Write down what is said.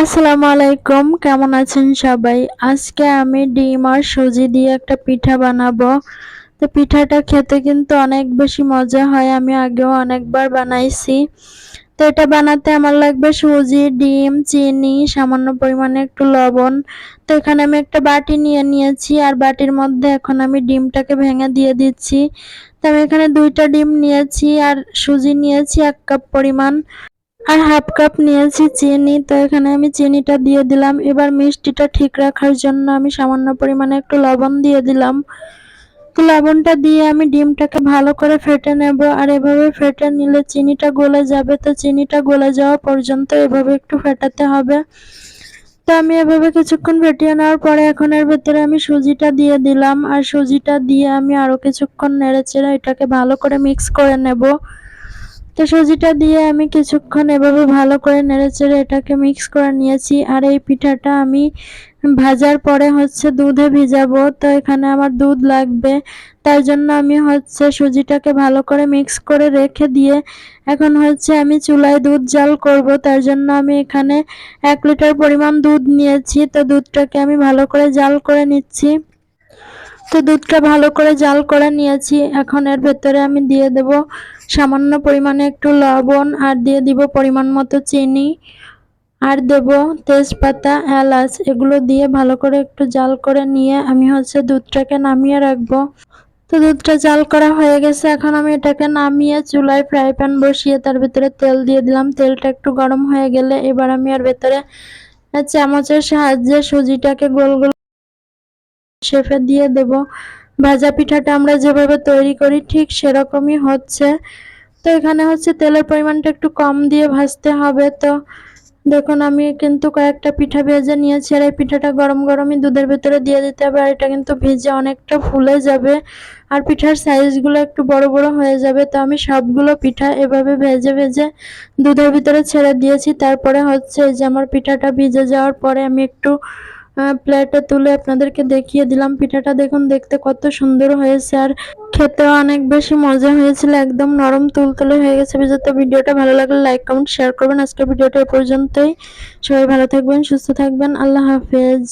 আসসালামু আলাইকুম, কেমন আছেন সবাই? আজকে আমি ডিম আর সুজি দিয়ে একটা পিঠা বানাবো। তো পিঠাটা খেতে কিন্তু অনেক বেশি মজা হয়, আমি আগেও অনেকবার বানাইছি। তো এটা বানাতে আমার লাগবে সুজি, ডিম, চিনি, সামান্য পরিমাণে একটু লবণ। তো এখানে আমি একটা বাটি নিয়ে নিয়েছি, আর বাটির মধ্যে এখন আমি ডিমটাকে ভেঙে দিয়ে দিচ্ছি। তো আমি এখানে দুইটা ডিম নিয়েছি, আর সুজি নিয়েছি এক কাপ পরিমাণ। আর হাফ কাপ নিয়েছি চিনি, তো এখানে আমি চিনিটা দিয়ে দিলাম। এবার মিষ্টিটা ঠিক রাখার জন্য আমি সামান্য পরিমাণে একটু লবণ দিয়ে দিলাম। তো লবণটা দিয়ে আমি ডিমটাকে ভালো করে ফেটে নেব, আর এভাবে ফেটে নিলে চিনিটা গলে যাবে। তো চিনিটা গলে যাওয়া পর্যন্ত এভাবে একটু ফেটাতে হবে। তো আমি এভাবে কিছুক্ষণ ফেটিয়ে নেওয়ার পরে এখন এর ভেতরে আমি সুজিটা দিয়ে দিলাম। আর সুজিটা দিয়ে আমি আরও কিছুক্ষণ নেড়ে চেড়ে এটাকে ভালো করে মিক্স করে নেব। তো সুজিটা দিয়ে আমি কিছুক্ষণ এভাবে ভালো করে নেড়েচেড়ে এটাকে মিক্স করে নিয়েছি। আর এই পিঠাটা আমি ভাজার পরে হচ্ছে দুধে ভিজাবো। তো এখানে আমার দুধ লাগবে। তার জন্য আমি হচ্ছে সুজিটাকে ভালো করে মিক্স করে রেখে দিয়ে এখন হচ্ছে আমি চুলায় দুধ জাল করব। তার জন্য আমি এখানে এক লিটার পরিমাণ দুধ নিয়েছি। তো দুধটাকে আমি ভালো করে জাল করে নিচ্ছি। তো দুধটা ভালো করে জাল করে নিয়েছি। এখন এর ভেতরে আমি দিয়ে দেব সামান্য পরিমাণে একটু লবণ আর দিয়ে দিব পরিমাণ মতো চিনি। আর দেব তেজপাতা, এলাচ, এগুলো দিয়ে ভালো করে একটু জাল করে নিয়ে আমি হচ্ছে দুধটাকে নামিয়ে রাখব। তো দুধটা জাল করা হয়ে গেছে। এখন আমি এটাকে নামিয়ে চুলায় ফ্রাই প্যান বসিয়ে তার ভিতরে তেল দিয়ে দিলাম। তেলটা একটু গরম হয়ে গেলে এবার আমি আর ভেতরে চামচের সাহায্যে সুজিটাকে গোল গোল শেফে দিয়ে দেব। ভাজা পিঠাটা আমরা যেভাবে তৈরি করি ঠিক সেরকমই হচ্ছে। তো এখানে হচ্ছে তেলের পরিমাণটা একটু কম দিয়ে ভাজতে হবে। তো দেখুন, আমি কিন্তু কয়েকটা পিঠা ভেজে নিয়েছি আর এই পিঠাটা গরম গরমই দুধের ভিতরে দিয়ে দিতে হবে আর এটা কিন্তু ভেজে অনেকটা ফুলে যাবে আর পিঠার সাইজগুলো একটু বড় বড় হয়ে যাবে। তো আমি সবগুলো পিঠা এভাবে ভেজে ভেজে দুধের ভিতরে ছেড়ে দিয়েছি। তারপরে হচ্ছে যে আমার পিঠাটা ভিজে যাওয়ার পরে আমি একটু প্লেটে তুলে আপনাদেরকে দেখিয়ে দিলাম। পিঠাটা দেখুন, দেখতে কত সুন্দর হয়েছে আর খেতেও অনেক বেশি মজা হয়েছিল, একদম নরম তুলতুলে হয়ে গেছে তো ভিডিওটা ভালো লাগলে লাইক, কমেন্ট শেয়ার করবেন। আজকের ভিডিওটা এ পর্যন্তই। সবাই ভালো থাকবেন, সুস্থ থাকবেন। আল্লাহ হাফেজ।